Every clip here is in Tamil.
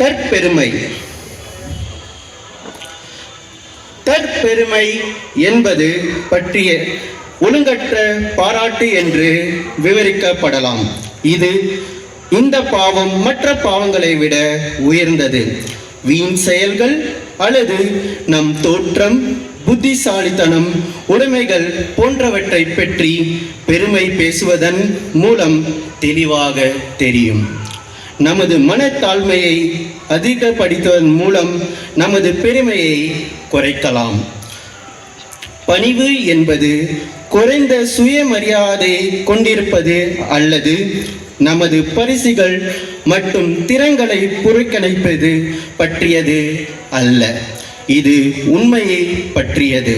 தற்பெருமை. தற்பெருமை என்பது பற்றிய ஒழுங்கற்ற பாராட்டு என்று விவரிக்கப்படலாம். இது இந்த பாவம் மற்ற பாவங்களை விட உயர்ந்தது. வீண் செயல்கள் அல்லது நம் தோற்றம் புத்திசாலித்தனம் உடைமைகள் போன்றவற்றை பற்றி பெருமை பேசுவதன் மூலம் தெளிவாக தெரியும். நமது மனத்தாழ்மையை அதிகப்படுத்துவதன் மூலம் நமது பெருமையை குறைக்கலாம். பணிவு என்பது குறைந்த சுயமரியாதை கொண்டிருப்பது அல்லது நமது பரிசுகள் மற்றும் திறன்களை புறக்கணிப்பது பற்றியது அல்ல. இது உண்மையை பற்றியது.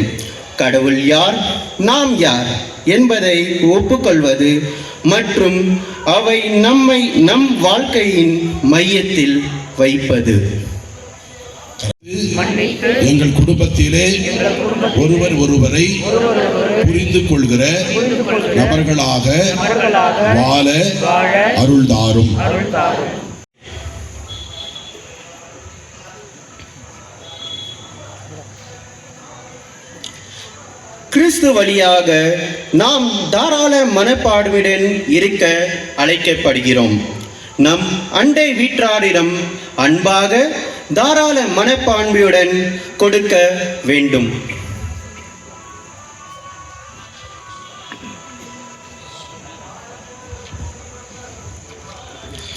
கடவுள் யார்? நாம் யார்? என்பதை ஒப்புக்கொள்வது மற்றும் அவை நம்மை நம் வாழ்க்கையின் மையத்தில் வைப்பது. எங்கள் குடும்பத்திலே ஒருவர் ஒருவரை ஒருவரொருவர் புரிந்து கொள்கிற நபர்களாக வாழ அருள்தாரும். கிறிஸ்து வழியாக நாம் தாராள மனப்பாடுவிடன் இருக்க அழைக்கப்படுகிறோம். நம் அண்டை வீட்டாரிடம் அன்பாக தாராள மனப்பான்மையுடன் கொடுக்க வேண்டும்.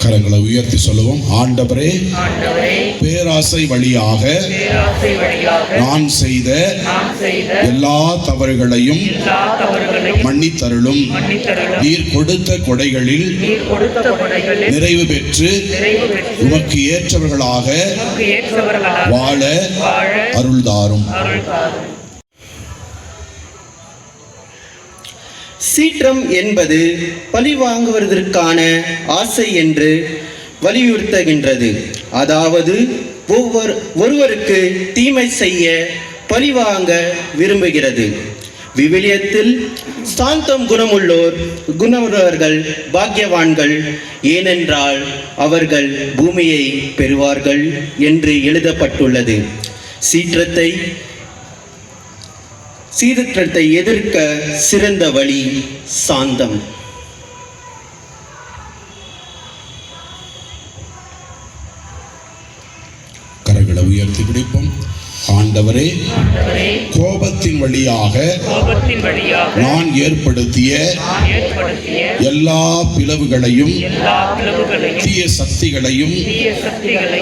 கரங்களை உயர்த்தி சொல்லுவோம். ஆண்டவரே பேராசை வழியாக நான் செய்த எல்லா தவறுகளையும் மன்னித்தருளும். நீர் கொடுத்த கொடைகளில் நிறைவு பெற்று உமக்கு ஏற்றவர்களாக வாழ அருள்தாரும். சீற்றம் என்பது பழி வாங்குவதற்கான ஆசை என்று வலியுறுத்துகின்றது. அதாவது ஒவ்வொரு ஒருவருக்கு தீமை செய்ய பழிவாங்க விரும்புகிறது. விவிலியத்தில் சாந்தம் குணமுள்ளோர் குணமுள்ளவர்கள் பாக்கியவான்கள் ஏனென்றால் அவர்கள் பூமியை பெறுவார்கள் என்று எழுதப்பட்டுள்ளது. சீற்றத்தை சீதற்றத்தை எதிர்க்க சிறந்த வழி சாந்தம். கரங்களை உயர்த்தி பிடிப்போம். ஆண்டவரே கோபத்தின் வழியாக நான் ஏற்படுத்திய எல்லா பிளவுகளையும் தீய சக்திகளையும்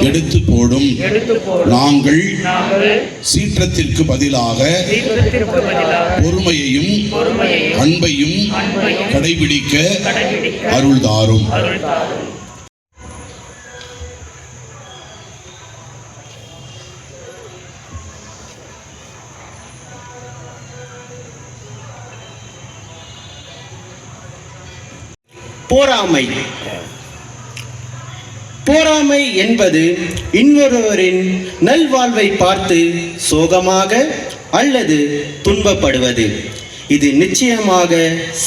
எடுத்து போடும். நாங்கள் சீற்றத்திற்கு பதிலாக பொறுமையையும் அன்பையும் கடைபிடிக்க அருள்தாரும். போராமை. போராமை என்பது இன்னொருவரின் நல்வாழ்வை பார்த்து சோகமாக அல்லது துன்பப்படுவது. இது நிச்சயமாக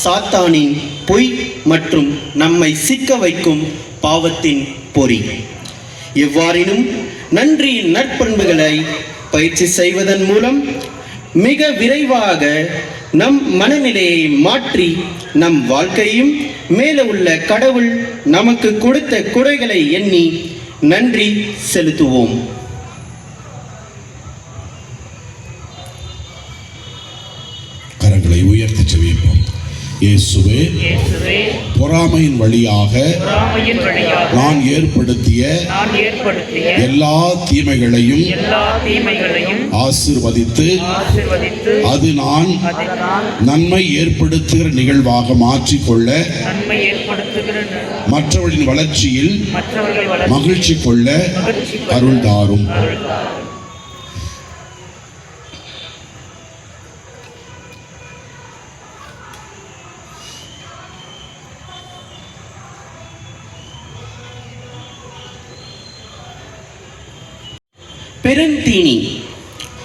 சாத்தானின் பொய் மற்றும் நம்மை சிக்க வைக்கும் பாவத்தின் பொறி. எவ்வாறினும் நன்றியின் நற்பண்புகளை பயிற்சி செய்வதன் மூலம் மிக விரைவாக நம் மனநிலையை மாற்றி நம் வாழ்க்கையும் மேலே உள்ள கடவுள் நமக்கு கொடுத்த குறைகளை எண்ணி நன்றி செலுத்துவோம். கரங்களை உயர்த்தி செவிப்போம் இயேசுவே பொறாமையின் வழியாக நான் ஏற்படுத்திய எல்லா தீமைகளையும் ஆசிர்வதித்து அது நான் நன்மை ஏற்படுத்துகிற நிகழ்வாக மாற்றிக்கொள்ள மற்றவர்களின் வளர்ச்சியில் மகிழ்ச்சி கொள்ள அருள் தாரும். பெருந்தீனி.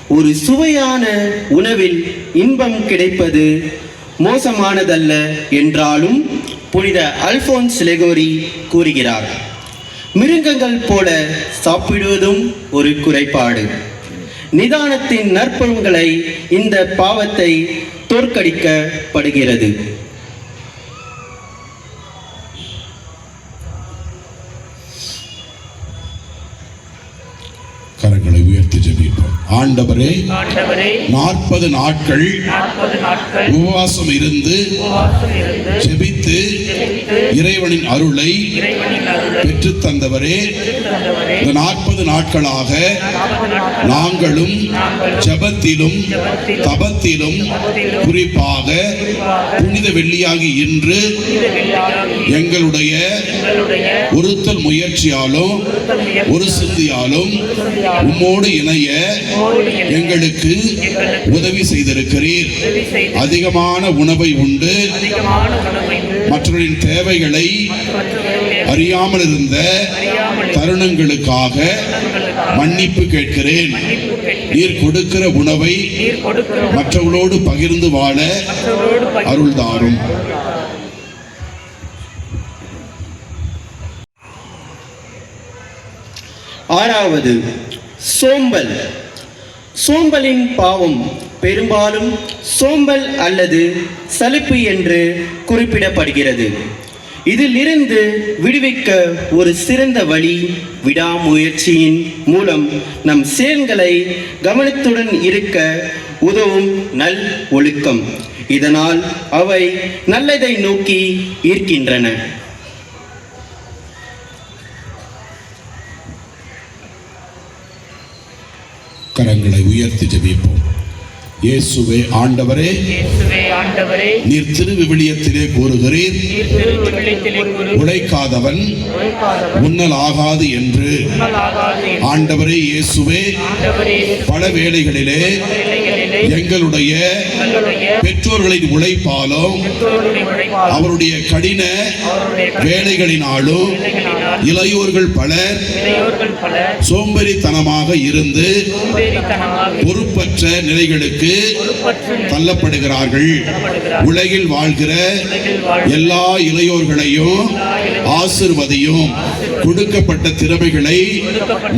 ஒரு சுவையான உணவில் இன்பம் கிடைப்பது மோசமானதல்ல என்றாலும் புனித அல்போன்ஸ் லெகோரி கூறுகிறார். மிருகங்கள் போல சாப்பிடுவதும் ஒரு குறைபாடு. நிதானத்தின் நற்பொருள்களை இந்த பாவத்தை தோற்கடிக்கப்படுகிறது கரங்களை உயர்த்தி ஜெபிப்போம் ஆண்டவரே நாற்பது நாட்கள் உபவாசம் இருந்து ஜெபித்து இறைவனின் அருளை பெற்றுத் தந்தவரே இந்த நாற்பது நாட்களாக நாங்களும் ஜெபத்திலும் தபத்திலும் குறிப்பாக புனித வெள்ளியாகி இன்று எங்களுடைய எங்களுடைய ஒருத்தல் முயற்சியாலும் ஒரு சிந்தியாலும் உம்மோடு இணைய எங்களுக்கு உதவி செய்திருக்கிறீர். அதிகமான உணவை உண்டு. மற்றவரின் மற்றவர்களின் தேவைகளை அறியாமல் இருந்த தருணங்களுக்காக மன்னிப்பு கேட்கிறேன். நீர் கொடுக்கிற உணவை மற்றவர்களோடு பகிர்ந்து வாழ அருள்தாரும். ஆறாவது சோம்பல். சோம்பலின் பாவம் பெரும்பாலும் சோம்பல் அல்லது சலிப்பு என்று குறிப்பிடப்படுகிறது. இதிலிருந்து விடுவிக்க ஒரு சிறந்த வழி விடாமுயற்சியின் மூலம் நம் செயல்களை கவனத்துடன் இருக்க உதவும் நல் ஒழுக்கம். இதனால் அவை நல்லதை நோக்கி ஈர்க்கின்றன. கரங்களை உயர்த்தி ஜெபிப்போம். இயேசுவே ஆண்டவரே நீர் திருவிவிலியத்திலே கூறுகிறீர். உழைக்காதவன் உழைப்பாதவர் உண்ணலாகாது என்று. ஆண்டவரே இயேசுவே பல வேளைகளிலே எங்களுடைய பெற்றோர்களின் உழைப்பாலும் அவருடைய கடின வேலைகளினாலும் வேலைகளினால் இளையோர்கள் பலர் சோம்பேறித்தனமாக இருந்து பொறுப்பற்ற நிலைகளுக்கு தள்ளப்படுகிறார்கள். உலகில் வாழ்கிற எல்லா இளையோர்களையும் ஆசிர்வதியும். கொடுக்கப்பட்ட திறமைகளை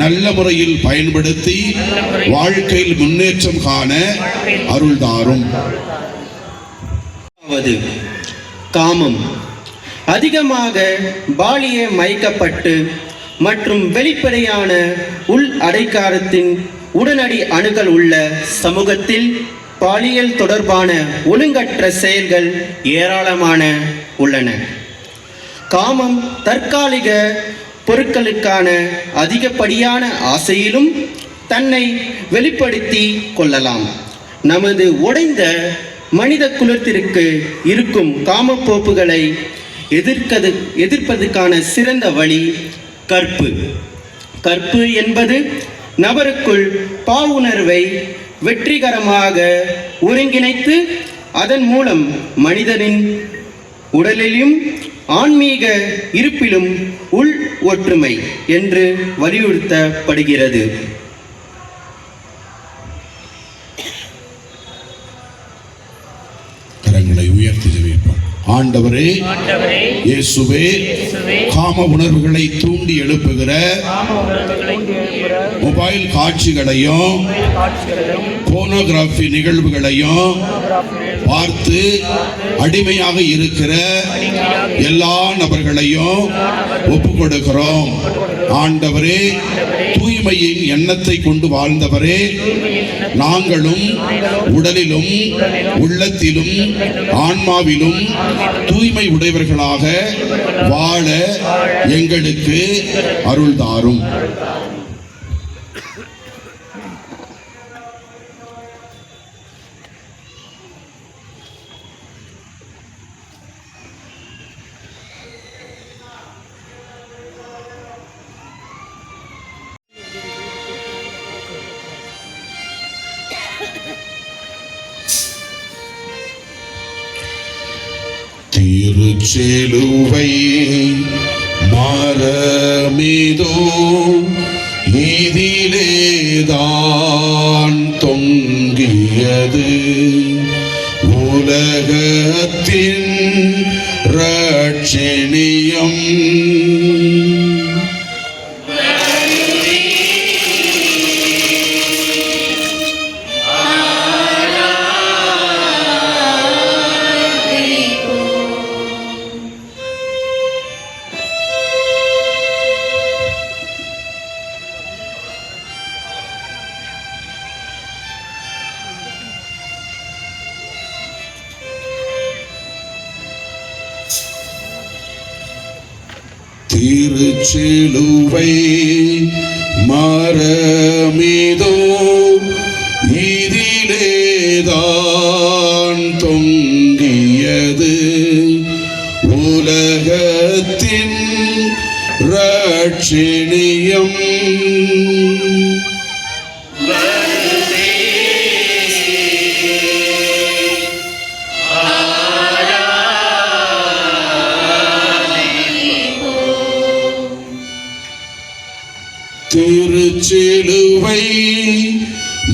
நல்ல முறையில் பயன்படுத்தி வாழ்க்கையில் முன்னேற்றம் காண அருள்தாரும். அதாவது காமம். அதிகமாக பாலிய மயக்கப்பட்டு மற்றும் வெளிப்படையான உள் அடைக்காரத்தின் உடனடி அணுகல் உள்ள சமூகத்தில் பாலியல் தொடர்பான ஒழுங்கற்ற செயல்கள் ஏராளமான உள்ளன. காமம் தற்காலிக பொருட்களுக்கான அதிகப்படியான ஆசையிலும் தன்னை வெளிப்படுத்தி கொள்ளலாம். நமது உடைந்த மனித குலத்திற்கு இருக்கும் காமப்போப்புகளை எதிர்க்கது எதிர்ப்பதற்கான சிறந்த வழி கற்பு. கற்பு என்பது நபருக்குள் பாவுணர்வை வெற்றிகரமாக ஒருங்கிணைத்து அதன் மூலம் மனிதனின் உடலிலும் ஆன்மீக இருப்பிலும் உள் ஒற்றுமை என்று வலியுறுத்தப்படுகிறது. ஆண்டவரே இயேசுவே காம உணர்வுகளை தூண்டி எழுப்புகிற மொபைல் காட்சிகளையும் போனோகிராஃபி நிகழ்வுகளையும் பார்த்து அடிமையாக இருக்கிற எல்லா நபர்களையும் ஒப்பு கொடுக்கிறோம் ஆண்டவரே தூய்மையின் எண்ணத்தை கொண்டு வாழ்ந்தவரே நாங்களும் உடலிலும் உள்ளத்திலும் ஆன்மாவிலும் தூய்மை உடையவர்களாக வாழ எங்களுக்கு அருள்தாரும் திருச்செலுவை மரமிதோ இதிலேதான் தொங்கியது. உலகத்தின் ரட்சணியம் திருச்சிலுவை மரமிதோ இதிலேதான் தொங்கியது. உலகத்தின் ரட்சிணியம்.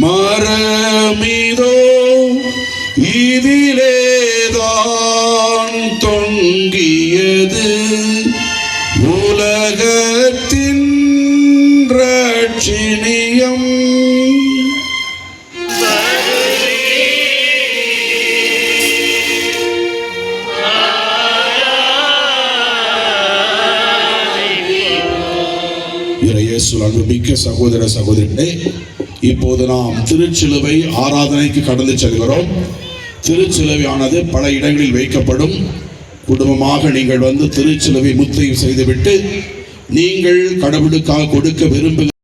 மரமிதோ இதிலேதான் தொங்கியது. உலகத்தின் ரட்சிணியம் இறையேசு அன்புமிக்க சகோதர சகோதரிகளே இப்போது நாம் திருச்சிலுவை ஆராதனைக்கு கடந்து செல்கிறோம். திருச்சிலுவையானது பல இடங்களில் வைக்கப்படும். குடும்பமாக நீங்கள் வந்து திருச்சிலுவை முத்தையும் செய்துவிட்டு நீங்கள் கடவுளுக்காக கொடுக்க விரும்புகிற